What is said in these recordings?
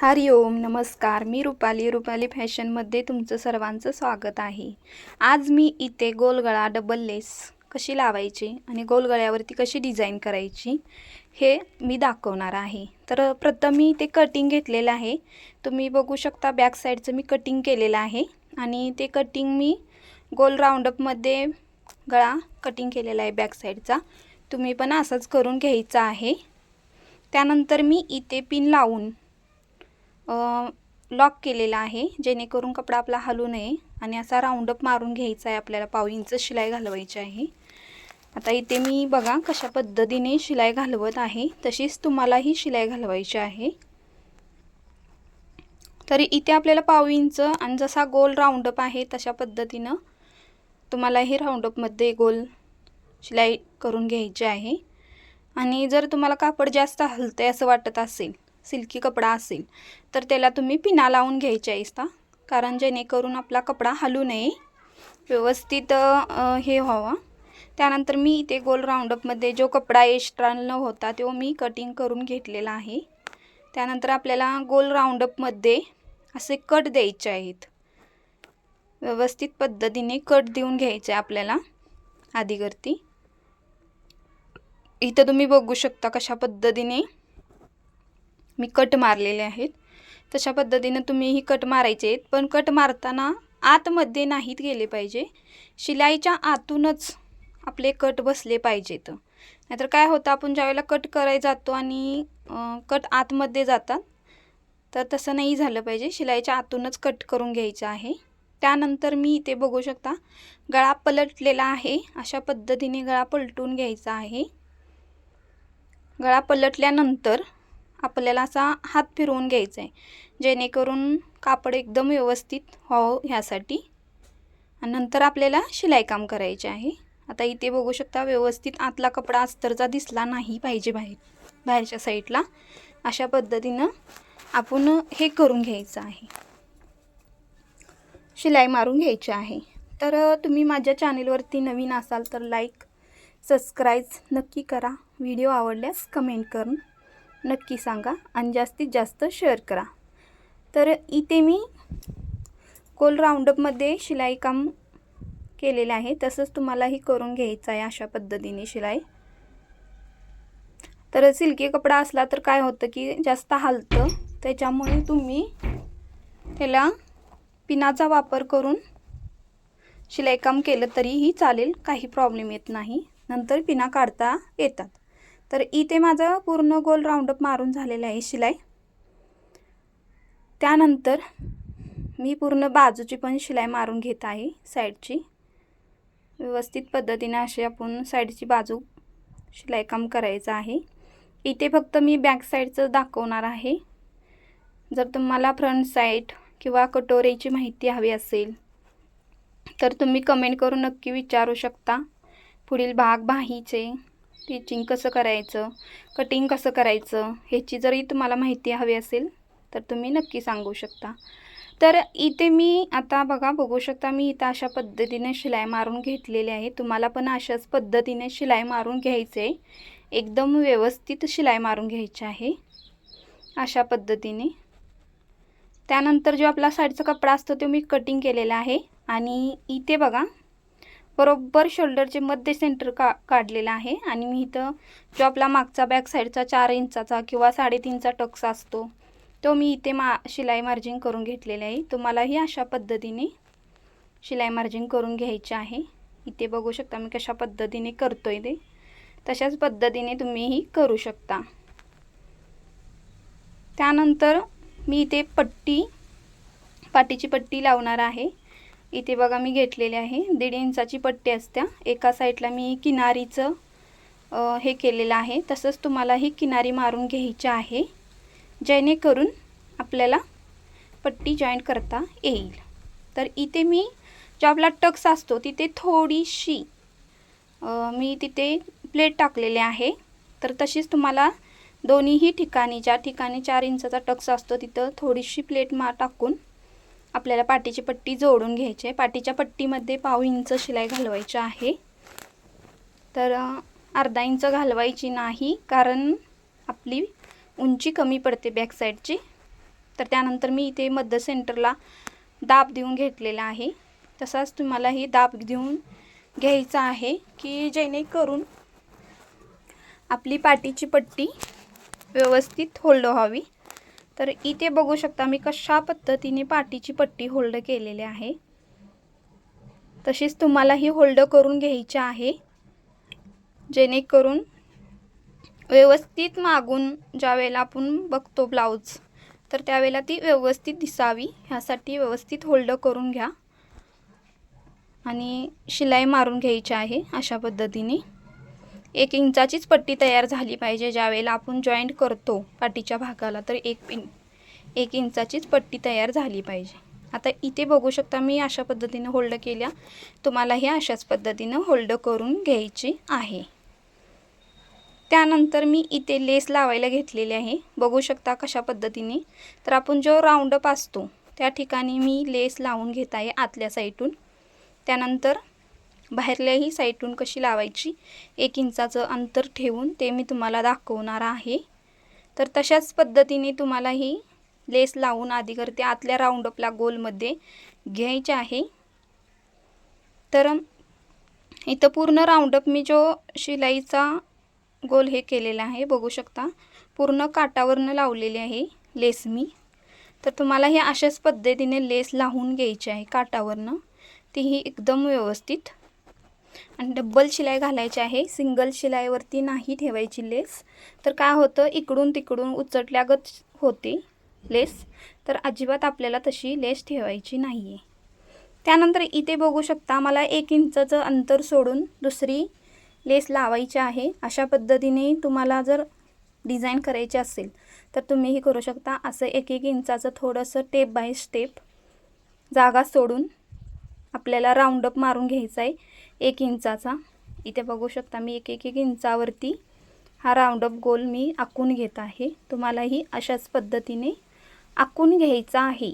हरि ओम नमस्कार. मी रुपाली रुपाली फॅशनमध्ये तुमचं सर्वांचं स्वागत आहे. आज मी इथे गोलगळा डबल लेस कशी लावायची आणि गोलगळ्यावरती कशी डिझाईन करायची हे मी दाखवणार आहे. तर प्रथम मी ते कटिंग घेतलेलं आहे. तुम्ही बघू शकता बॅक साईडचं मी कटिंग केलेलं आहे आणि ते कटिंग मी गोल राऊंडअपमध्ये गळा कटिंग केलेला आहे बॅक साईडचा तुम्ही पण असंच करून घ्यायचं आहे. त्यानंतर मी इथे पिन लावून लॉक केलेला आहे. जेणेकरून कपडा आपला हलू नये आणि असा राऊंडअप मारून घ्यायचा आहे आपल्याला. पाव इंच शिलाई घालवायची आहे. आता इथे मी बघा कशा पद्धतीने शिलाई घालवत आहे. तशीच तुम्हालाही शिलाई घालवायची आहे. तरी इथे आपल्याला पाव इंच आणि जसा गोल राऊंडअप आहे तशा पद्धतीनं तुम्हालाही राऊंडअपमध्ये गोल शिलाई करून घ्यायची आहे. आणि जर तुम्हाला कापड जास्त हलतं आहे असं वाटत असेल सिल्की कपडा असेल तर त्याला तुम्ही पिना लावून घ्यायचे असता कारण जेणेकरून आपला कपडा हलू नये. व्यवस्थित हे व्हावा. त्यानंतर मी इथे गोल राऊंडअपमध्ये जो कपडा एक्स्ट्रा न होता तो मी कटिंग करून घेतलेला आहे. त्यानंतर आपल्याला गोल राऊंडअपमध्ये असे कट द्यायचे आहेत. व्यवस्थित पद्धतीने कट देऊन घ्यायचे आपल्याला आधीवरती. इथं तुम्ही बघू शकता कशा पद्धतीने मी कट मारलेले आहेत. तशा पद्धतीनं तुम्ही ही कट मारायचे आहेत. पण कट मारताना आतमध्ये नाहीत गेले पाहिजे. शिलाईच्या आतूनच आपले कट बसले पाहिजेत. नाहीतर काय होतं आपण ज्यावेळेला कट करायला जातो आणि कट आतमध्ये जातात तर तसं नाही झालं पाहिजे. शिलाईच्या आतूनच कट करून घ्यायचं आहे. त्यानंतर मी इथे बघू शकता गळा पलटलेला आहे. अशा पद्धतीने गळा पलटून घ्यायचा आहे. गळा पलटल्यानंतर आपल्याला असा हात फिरवून घ्यायचा आहे. जेणेकरून कापड एकदम व्यवस्थित व्हावं ह्यासाठी. आणि नंतर आपल्याला शिलाई काम करायचे आहे. आता इथे बघू शकता व्यवस्थित आतला कपडा अस्तरचा दिसला नाही पाहिजे बाहेर. बाहेरच्या साईडला. अशा पद्धतीनं आपण हे करून घ्यायचं आहे. शिलाई मारून घ्यायची आहे. तर तुम्ही माझ्या चॅनेलवरती नवीन असाल तर लाईक सबस्क्राईब नक्की करा. व्हिडिओ आवडल्यास कमेंट करून नक्की सांगा आणि जास्तीत जास्त शेअर करा. तर इथे मी कोल राऊंडअपमध्ये शिलाई काम केलेलं आहे. तसंच तुम्हालाही करून घ्यायचं आहे अशा पद्धतीने शिलाई. तर सिल्की कपडा असला तर काय होतं की जास्त हालतं. त्याच्यामुळे तुम्ही त्याला पिनाचा वापर करून शिलाईकाम केलं तरीही चालेल. काही प्रॉब्लेम येत नाही. नंतर पिना काढता येतात. तर इथे माझं पूर्ण गोल राऊंडअप मारून झालेलं आहे शिलाई. त्यानंतर मी पूर्ण बाजूची पण शिलाई मारून घेत आहे साईडची. व्यवस्थित पद्धतीने अशी आपण साईडची बाजू शिलाईकाम करायचं आहे. इथे फक्त मी बॅक साईडचं दाखवणार आहे. जर तुम्हाला फ्रंट साईड किंवा कटोरीची माहिती हवी असेल तर तुम्ही कमेंट करून नक्की विचारू शकता. पुढील भाग बाहीचे स्टिचिंग कसं करायचं? कटिंग कसं करायचं? ह्याची जरी तुम्हाला माहिती हवी असेल तर तुम्ही नक्की सांगू शकता. तर इथे मी आता बघा बघू शकता मी इथं अशा पद्धतीने शिलाई मारून घेतलेली आहे. तुम्हाला पण अशाच पद्धतीने शिलाई मारून घ्यायचे एकदम व्यवस्थित शिलाई मारून घ्यायची आहे. अशा पद्धतीने. त्यानंतर जो आपला साईडचा कपडा असतो तो मी कटिंग केलेला आहे. आणि इथे बघा बरोबर शोल्डरचे मध्य सेंटर का काढलेलं आहे. आणि मी इथं जो आपला मागचा बॅक साईडचा चार इंचाचा किंवा साडेतीनचा टक्स असतो. तो मी इथे मा शिलाई मार्जिन करून घेतलेला आहे. तुम्हालाही अशा पद्धतीने शिलाई मार्जिंग करून घ्यायची आहे. इथे बघू शकता मी कशा पद्धतीने करतो आहे ते. तशाच पद्धतीने तुम्हीही करू शकता. त्यानंतर मी इथे पट्टी पाटीची पट्टी लावणार आहे. इथे बघा मी घेतलेले आहे. दीड इंचाची पट्टी असत्या. एका साईडला मी किनारीचं हे केलेलं आहे. तसंच तुम्हाला ही किनारी मारून घ्यायची आहे. जेणेकरून आपल्याला पट्टी जॉईंट करता येईल. तर इथे मी जो आपला टक्स असतो तिथे थोडीशी मी तिथे प्लेट टाकलेले आहे. तर तशीच तुम्हाला दोन्हीही ठिकाणी ज्या ठिकाणी चार इंचाचा टक्स असतो तिथं थोडीशी प्लेट मा टाकून आपल्याला पाठीची पट्टी जोडून घ्यायची आहे. पाठीच्या पट्टीमध्ये पाव इंच शिलाई घालवायची आहे. तर अर्धा इंच घालवायची नाही कारण आपली उंची कमी पडते बॅक साईडची तर त्यानंतर मी इथे मध्य सेंटरला दाब देऊन घेतलेला आहे. तसाच तुम्हालाही दाब देऊन घ्यायचा आहे की जेणेकरून आपली पाठीची पट्टी व्यवस्थित होल्ड व्हावी. तर इथे बघू शकता मी कशा पद्धतीने पाठीची पट्टी होल्ड केलेली आहे. तशीच तुम्हालाही होल्ड करून घ्यायची आहे. जेणेकरून व्यवस्थित मागून ज्या वेळेला आपण बघतो ब्लाऊज तर त्यावेळेला ती व्यवस्थित दिसावी. ह्यासाठी व्यवस्थित होल्ड करून घ्या. आणि शिलाई मारून घ्यायची आहे अशा पद्धतीने. एक इंचाचीच पट्टी तयार झाली पाहिजे ज्यावेळेला आपण जॉईंट करतो पाठीच्या भागाला तर एक इन एक इंचाचीच पट्टी तयार झाली पाहिजे. आता इथे बघू शकता मी अशा पद्धतीनं होल्ड केल्या. तुम्हालाही अशाच पद्धतीनं होल्ड करून घ्यायची आहे. त्यानंतर मी इथे लेस लावायला घेतलेली आहे. बघू शकता कशा पद्धतीने. तर आपण जो राऊंडअप असतो त्या ठिकाणी मी लेस लावून घेत आहे आतल्या साईडून त्यानंतर बाहेरल्याही साईडून कशी लावायची? एक इंचाचं अंतर ठेवून ते मी तुम्हाला दाखवणार आहे. तर तशाच पद्धतीने तुम्हाला ही लेस लावून आधी करते आतल्या राऊंडअपला गोलमध्ये घ्यायचे आहे. तर इथं पूर्ण राऊंडअप मी जो शिलाईचा गोल हे केलेला आहे बघू शकता पूर्ण काटावरनं लावलेली आहे लेस मी. तर तुम्हाला हे अशाच पद्धतीने लेस लावून घ्यायची आहे काटावरनं. तीही एकदम व्यवस्थित. आणि डब्बल शिलाई घालायची आहे. सिंगल शिलाईवरती नाही ठेवायची लेस. तर काय होतं इकडून तिकडून उचटल्यागत होते लेस. तर अजिबात आपल्याला तशी लेस ठेवायची नाही आहे त्यानंतर इथे बघू शकता मला एक इंचाचं अंतर सोडून दुसरी लेस लावायची आहे. अशा पद्धतीने तुम्हाला जर डिझाईन करायची असेल तर तुम्हीही करू शकता. असं एक एक इंचाचं थोडंसं टेप बाय स्टेप जागा सोडून आपल्याला राऊंडअप मारून घ्यायचं आहे एक इंचाचा. इथे बघू शकता मी एक एक एक इंचावरती हा राऊंडअप गोल मी आखून घेत आहे. तुम्हालाही अशाच पद्धतीने आखून घ्यायचा आहे.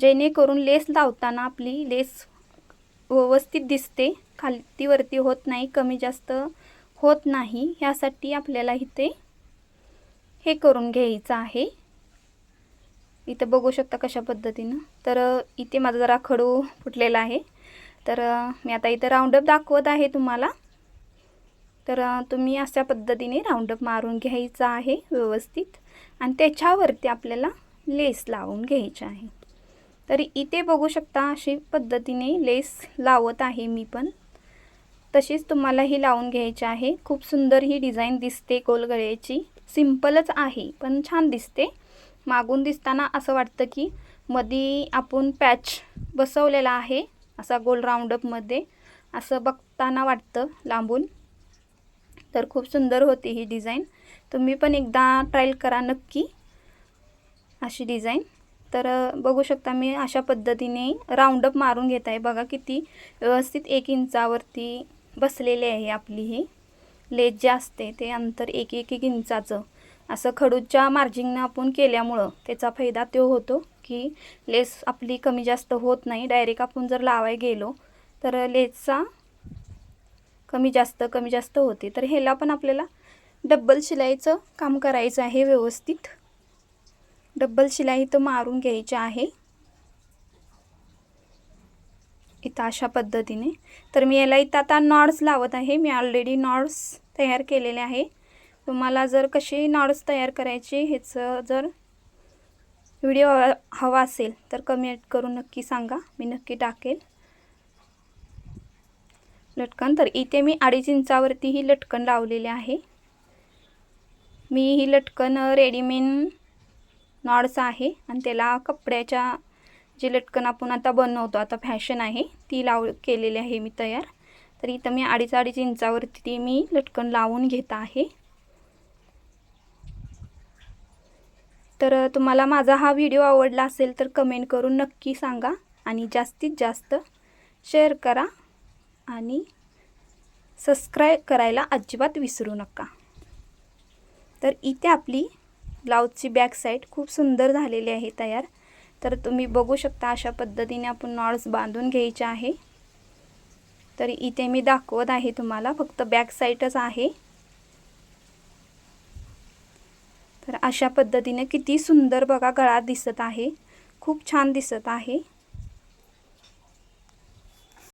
जेणेकरून लेस लावताना आपली लेस व्यवस्थित दिसते. खालतीवरती होत नाही कमी जास्त होत नाही. ह्यासाठी आपल्याला इथे हे करून घ्यायचं आहे. इथं बघू शकता कशा पद्धतीनं. तर इथे माझा जरा खडू फुटलेला आहे. तर मी आता इथं राऊंडअप दाखवत आहे तुम्हाला. तर तुम्ही अशा पद्धतीने राऊंडअप मारून घ्यायचा आहे व्यवस्थित. आणि त्याच्यावरती आपल्याला लेस लावून घ्यायची आहे. तर इथे बघू शकता अशी पद्धतीने लेस लावत आहे मी पण. तशीच तुम्हालाही लावून घ्यायची आहे. खूप सुंदर ही डिझाईन दिसते गोलगळ्याची सिम्पलच आहे पण छान दिसते. मागून दिसताना असं वाटतं की मधी आपण पॅच बसवलेला आहे. असा गोल राऊंडअपमध्ये असं बघताना वाटतं लांबून. तर खूप सुंदर होती ही डिझाईन तुम्ही पण एकदा ट्रायल करा नक्की अशी डिझाईन तर बघू शकता मी अशा पद्धतीने राऊंडअप मारून घेत आहे. बघा किती व्यवस्थित एक इंचावरती बसलेले आहे आपली ही. लेज जे असते ते अंतर एक एक एक इंचाचं. असं खडूच्या मार्जिंगनं आपण केल्यामुळं त्याचा फायदा तो होतो की लेस आपली कमी जास्त होत नाही. डायरेक्ट आपण जर लावाय गेलो तर लेसचा कमी जास्त कमी जास्त होते. तर ह्याला पण आपल्याला डब्बल शिलाईचं काम करायचं आहे व्यवस्थित. डब्बल शिलाई तर मारून घ्यायची आहे. इथं अशा पद्धतीने. तर मी याला इथं आता नॉड्स लावत आहे. मी ऑलरेडी नॉड्स तयार केलेले आहे. तुम्हाला जर कशी नॉड्स तयार करायची ह्याचं जर व्हिडिओ हवा असेल तर कमेंट करून नक्की सांगा. मी नक्की टाकेल. लटकन. तर इथे मी अडीच इंचावरती ही लटकन लावलेले आहे. मी ही लटकन रेडीमेड नॉड्स आहे आणि त्याला कपड्याच्या जे लटकन आपण आता बनवतो आता फॅशन आहे ती लाव केलेली आहे मी तयार. तर इथं मी अडीच अडीच इंचावरती ती मी लटकन लावून घेत आहे. तर तुम्हाला माझा हा व्हिडिओ आवडला असेल तर कमेंट करून नक्की सांगा आणि जास्तीत जास्त शेअर करा आणि सबस्क्राईब करायला अजिबात विसरू नका. तर इथे आपली ब्लाऊजची बॅक साईड खूप सुंदर झालेली आहे तयार. तर तुम्ही बघू शकता अशा पद्धतीने आपण नॉट्स बांधून घ्यायचे आहे. तर इथे मी दाखवत आहे तुम्हाला फक्त बॅक साईडच आहे. तर अशा पद्धतीने किती सुंदर बघा गळा दिसत आहे. खूप छान दिसत आहे.